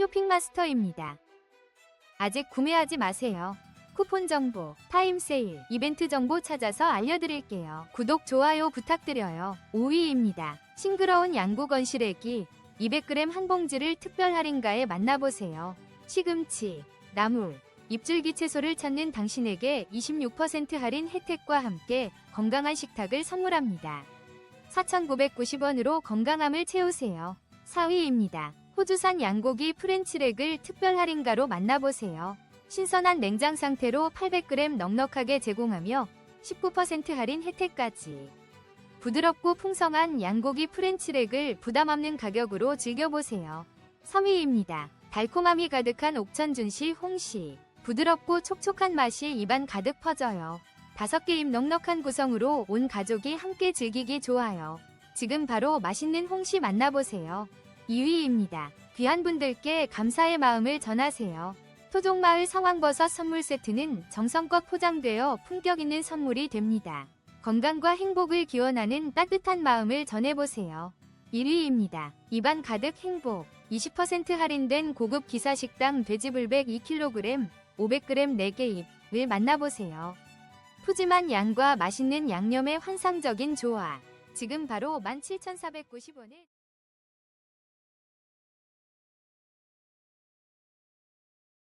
쇼핑마스터입니다. 아직 구매하지 마세요. 쿠폰 정보, 타임 세일, 이벤트 정보 찾아서 알려드릴게요. 구독, 좋아요 부탁드려요. 5위입니다. 싱그러운 양구 건시래기 200g 한 봉지를 특별 할인가에 만나보세요. 시금치, 나물, 입줄기 채소를 찾는 당신에게 26% 할인 혜택과 함께 건강한 식탁을 선물합니다. 4,990원으로 건강함을 채우세요. 4위입니다. 호주산 양고기 프렌치렉을 특별 할인가로 만나보세요. 신선한 냉장 상태로 800g 넉넉하게 제공하며 19% 할인 혜택까지. 부드럽고 풍성한 양고기 프렌치렉을 부담 없는 가격으로 즐겨보세요. 3위입니다. 달콤함이 가득한 옥천준시 홍시. 부드럽고 촉촉한 맛이 입안 가득 퍼져요. 다섯 개입 넉넉한 구성으로 온 가족이 함께 즐기기 좋아요. 지금 바로 맛있는 홍시 만나보세요. 2위입니다. 귀한 분들께 감사의 마음을 전하세요. 토종마을 상황버섯 선물 세트는 정성껏 포장되어 품격 있는 선물이 됩니다. 건강과 행복을 기원하는 따뜻한 마음을 전해보세요. 1위입니다. 입안 가득 행복. 20% 할인된 고급 기사식당 돼지불백 2kg, 500g 4개 입을 만나보세요. 푸짐한 양과 맛있는 양념의 환상적인 조화. 지금 바로 17,490원에